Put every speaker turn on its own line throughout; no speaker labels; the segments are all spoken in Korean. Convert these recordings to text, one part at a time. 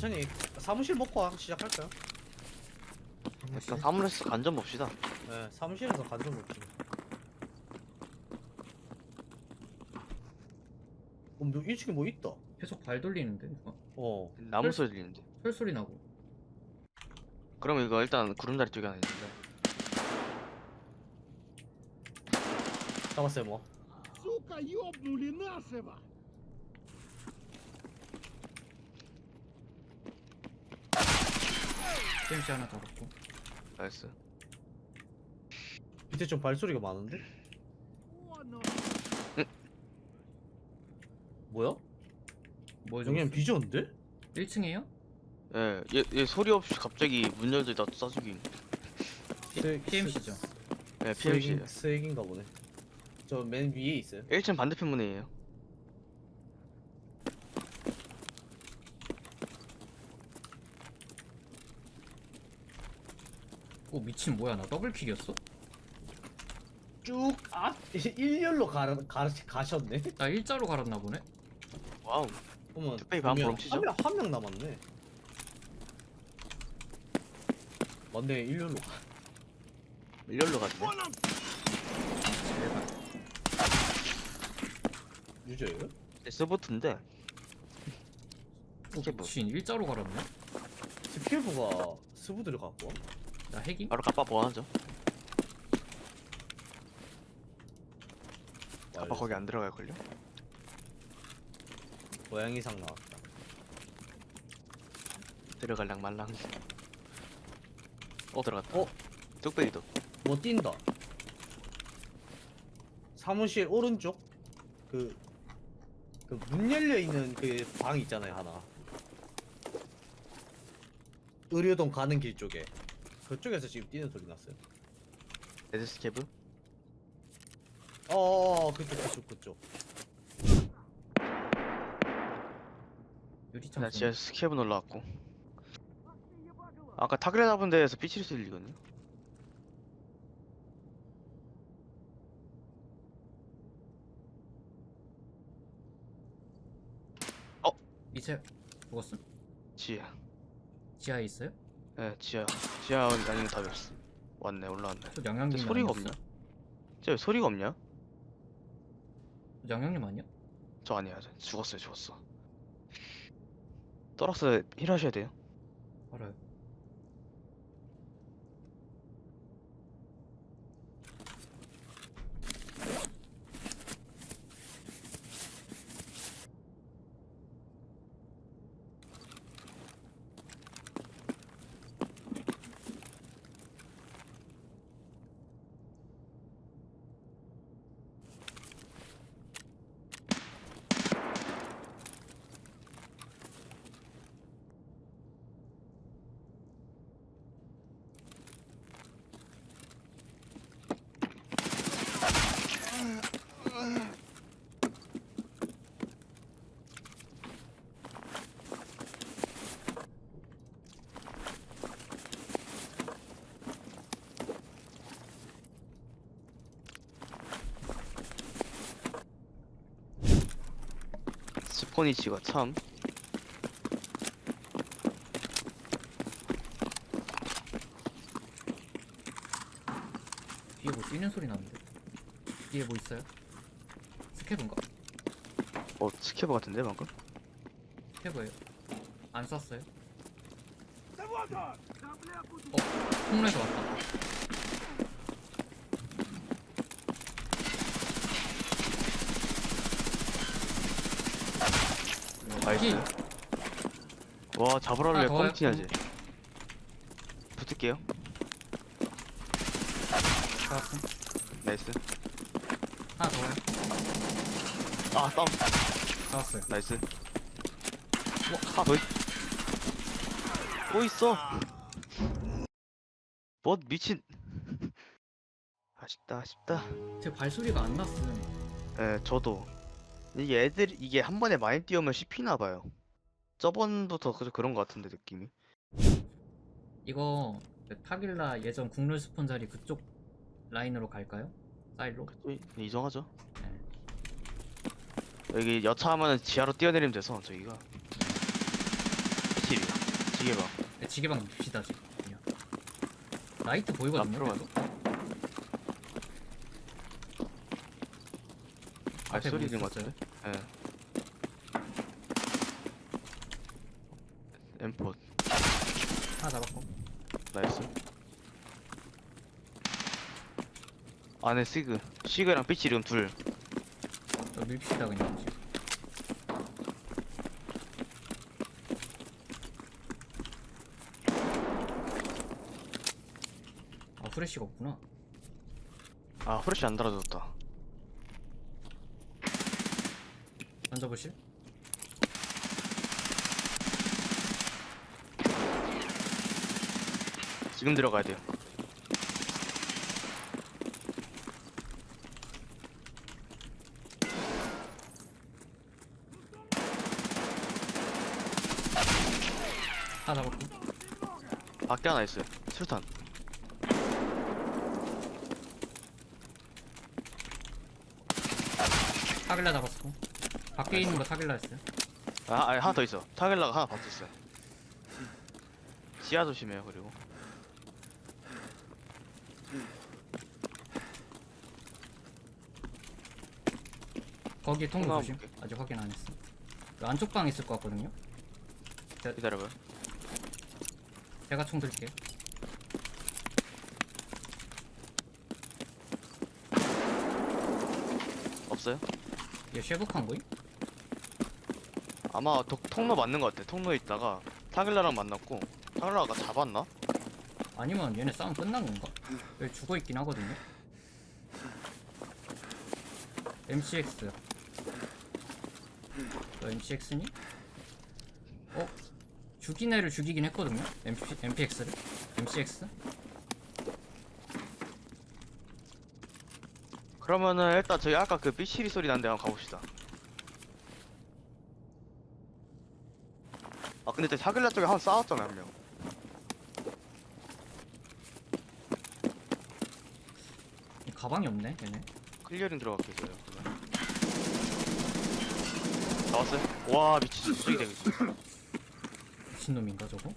천천히 사무실 먹고 와- 시작할까요?
일단 사물에서 간접 봅시다.
네 사무실에서 가정 먹지 어, 뭐 1층에 뭐 있다
계속 발 돌리는데 누가?
어
나무 소리 들리는데.
털소리 나고
그럼 이거 일단 구름다리 쪽에 하나 있는데.
잡았어요 뭐
Сука, ёбнули нашего!
잼씨 하나 잡았고
나이스
밑에 좀 발소리가 많은데? 뭐야? 뭐야
저기?
비전데?
1층이에요?
예, 얘, 얘 소리 없이 갑자기 문 열더니 나도 싸주기
PMC죠
예, PMC
세긴- 세긴가 보네 저 맨 위에 있어요
1층 반대편 문이에요
오 미친 뭐야 나 더블킬이었어?
쭉 앞, 아, 일렬로 가라, 가, 가셨네?
나 일자로 갈았나 보네?
와우 어머,
한명 남았네. 맞네, 일렬로 가.
일렬로 갔네
유저예요?
서버트인데
오
제발.
미친 일자로 갈았네?
지금 피에프가 스부 들어갔고.
나 핵임?
바로 갑바 보완하죠. 갑바 거기 안 들어갈걸요?
고양이상 나왔다
들어갈랑 말랑. 어, 들어갔다.
어?
뚝배기도.
뭐 뛴다 사무실 오른쪽 그 그 문 열려 있는 그 방 있잖아요 하나 의료동 가는 길 쪽에 그쪽에서 지금 뛰는 소리 났어요
레드 스케브?
어어어 그쪽 그쪽 그쪽
유리창
나. 지하 스케브 올라왔고. 아까 타그레 잡은 데에서 소리 들리거든요.
이제 죽었음?
지하.
지하에 있어요?
예, 지하. 지하 아니면 답이 없어. 왔네, 올라왔네.
저 양양님
근데 소리가
아니었어?
없냐? 저 소리가 없냐?
양양님 아니야?
저 아니야. 저 죽었어요, 죽었어. 떨어서 힐하셔야 돼요.
알아요
스포니치가 참
뒤에 뭐 뛰는 소리 나는데 뒤에 뭐 있어요? 스케브인가?
어, 스케버 같은데 방금?
스케브예요 안 쐈어요? 어 폭로에서 왔다
나이스. 와, 잡으라고
하나 왜더 와요?
뻥튀하지? 붙을게요.
잡았음
나이스.
하나 더 와요
아, 다운.
잡았어요
나이스. 와, 하나 더 있... 또 있어. 뭐, 미친. 아쉽다, 아쉽다.
제 발소리가 안 났음
예, 저도. 이게 애들, 이게 한 번에 많이 뛰어오면 씹히나 봐요. 저번부터 그- 그런 것 같은데, 느낌이.
이거 그 타길라 예전 국룰 스폰 자리 그쪽 라인으로 갈까요? 사일로?
또 이- 이동하죠.
네.
여기 여차하면 지하로 뛰어내리면 돼서, 저기가. 삐치리 지게방
네, 지게방 밉시다 지금 그냥. 라이트 보이거든요
앞으로
계속.
아
앞에
소리
뭐 있었어요?
같은데 예. M4
하나 잡았고.
나이스. 안에 시그. 시그랑 삐치리음 둘.
저 밀피다 그냥. 지금. 아 후레쉬가 없구나.
아 후레쉬 안 달아줬다
던져보실?
지금 들어가야 돼요.
하나 잡았고.
밖에 하나 있어요. 술탄.
타길라 잡았고 밖에 있는 거 타길라 했어요.
아 아니 하나 더 있어. 타겔라가 하나 박혔어요 지하 조심해요 그리고.
거기 통로 조심.
볼게.
아직 확인 안 했어. 그 안쪽 방 있을 것 같거든요.
기다려봐요.
제가 총 들게요.
없어요?
얘 쉐북한 거임?
아마 도, 통로 맞는 것 같아 통로에 있다가 타겔라랑 만났고 타겔라가 잡았나?
아니면 얘네 싸움 끝난 건가? 여기 죽어 있긴 하거든요 MCX 저 MCX니? 어? 죽인 애를 죽이긴 했거든요? MP, MPX를? MCX?
그러면은 일단 저희 아까 그 삐치리 소리 난 데 한번 가봅시다 근데 저 타겔라 쪽에 한 번 싸웠잖아 한명.
이 가방이 없네 얘네.
클리어링 그러면. 나왔어요? 와 미친 쓰레기 되겠어
미친놈인가 저거?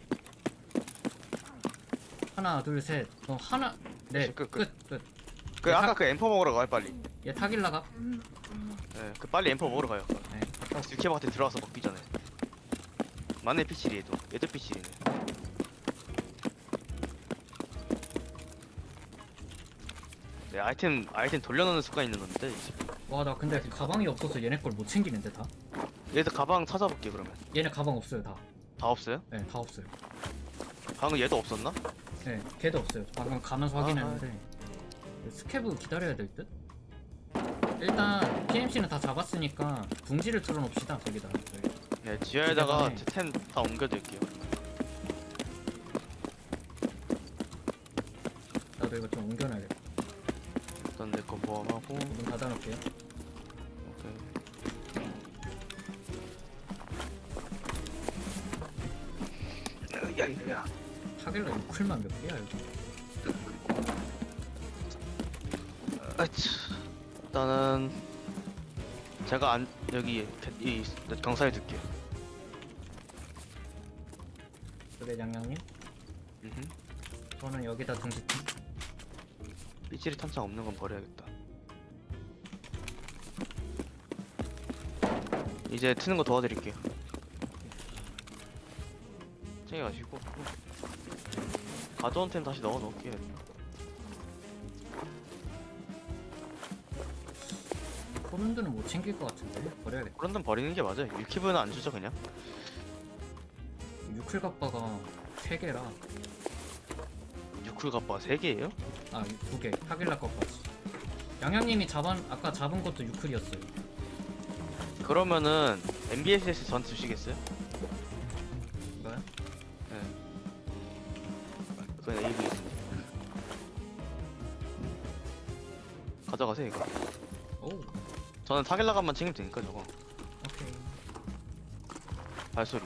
하나 둘셋. 어 하나
끝, 끝, 끝.
네끝끝.
그
타-
아까 그 엠퍼 먹으러 가요 빨리.
얘 타길라가?
예, 그 빨리 엠퍼 먹으러 가요.
네. 갔다
스케바한테 들어와서 먹기 전에 맞네 피치리 얘도 얘도 피치리네 네 아이템 아이템 돌려놓는 습관 있는 건데 이제.
와나 근데 가방이 없어서 얘네 걸 못 챙기는데 다?
얘도 가방 찾아볼게 그러면
얘네 가방 없어요
다다 없어요?
네, 다 없어요.
방금 얘도 없었나?
네, 걔도 없어요. 방금 가면서
아,
확인했는데 스케브 기다려야 될 듯? 일단 PMC는 다 잡았으니까 둥지를 틀어놓읍시다 저기다. 저기.
네 지하에다가
가방에.
템다 옮겨둘게요
나도 이거 좀 옮겨놔야겠다.
일단 내 거 보험하고
문 닫아놓을게요.
오케이 야야야
타길라 6클만 몇 개야 여기?
아치 일단은 제가 안 여기 이 경사에 둘게요
그래 양양님?
음흠.
저는 여기다 둥지 틈.
삐질이 탄창 없는 건 버려야겠다 이제 트는 거 도와드릴게요 챙겨가시고 가져온 템 다시 넣어 놓을게요
포른드는 못 챙길 것 같은데 버려야겠다.
그런 돈 버리는 게 맞아요 유키브는 안 주죠 그냥
6클 갑바가 3개라
유쿨 갑바 3 개예요?
아 2개 타길라 것까지. 양양님이 잡은 아까 잡은 것도 6클이었어요.
그러면은 MBSS 전 쓰시겠어요?
이거요?
네 그건 있습니다 가져가세요 이거
오
저는 타겟라감만 챙기면 되니까 저거
오케이.
발소리.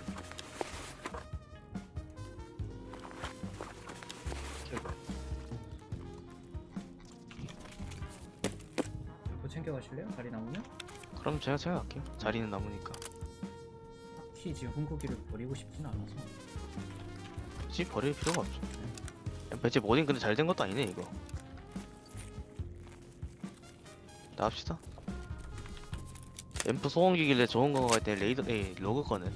그거 챙겨가실래요? 자리 남으면?
그럼 제가 생각할게요 자리는 남으니까
딱히 지금 흥국이를 버리고 싶진 않아서
굳이 버릴 필요가 없죠. 배치 모딩 근데 잘 된 것도 아니네 이거. 나갑시다. 앰프 소음기길래 좋은 거갈때 레이더, 에이 로그 거는